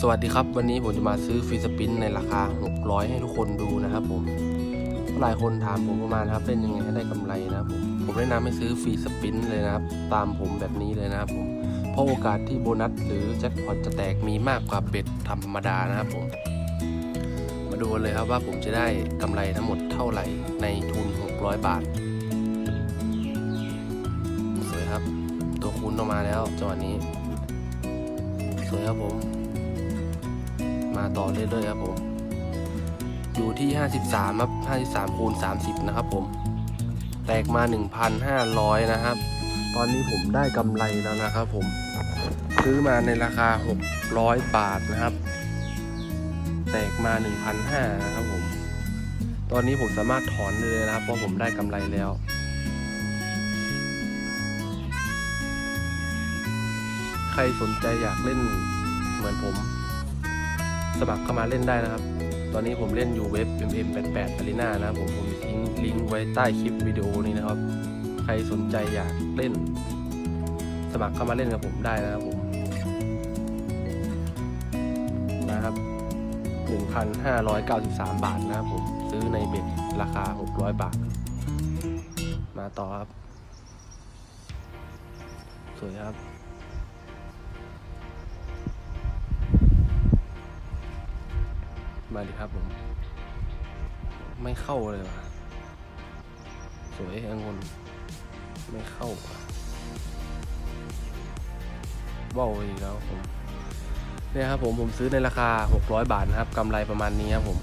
สวัสดีครับวันนี้ผมจะมาซื้อฟรีสปินในราคา 600 ให้ทุกคนดูนะครับผมหลายคนถามผมประมาณครับเล่นยังไงให้ได้กำไรนะครับผมผมแนะนำให้ซื้อฟรีสปินเลยนะครับ ตามผมแบบนี้เลยนะครับผมเพราะโอกาสที่โบนัสหรือแจ็คพอตจะแตกมีมากกว่าเบ็ดธรรมดานะครับผม มาดูเลยครับว่าผมจะได้กำไรทั้งหมดเท่าไหร่ในทุน 600 บาทสวยครับ ตัวคูณออกมาแล้วจังหวะนี้สวยครับผม มาต่อเรื่อยๆครับผม อยู่ที่ 53ครับ53คูณ30 นะครับผม แตกมา 1,500 นะครับ ตอนนี้ผมได้กำไรแล้วนะครับผม ซื้อมาในราคา 600 บาทนะครับ แตกมา 1,500 นะครับผม ตอนนี้ผมสามารถถอนได้เลยนะครับ เพราะผมได้กำไรแล้วใครสนใจอยากเล่นเหมือนผม สมัครเข้ามาเล่นได้นะครับ ตอนนี้ผมเล่นอยู่เว็บ mm88 arena นะครับผมผมทิ้งลิงก์ไว้ใต้คลิปวิดีโอนี้นะครับ ใครสนใจอยากเล่น สมัครเข้ามาเล่นกับผมได้นะครับผมนะครับ 1,593 บาทนะครับผมซื้อในเบ็ดราคา 600 บาท มาต่อครับ สวยครับ มาดิครับผม ไม่เข้าเลยว่ะ สวยองุนไม่เข้าว่ะเบ้าอีกแล้วผมเนี่ยครับผมผมซื้อในราคา 600 บาทนะครับกำไรประมาณนี้ครับผม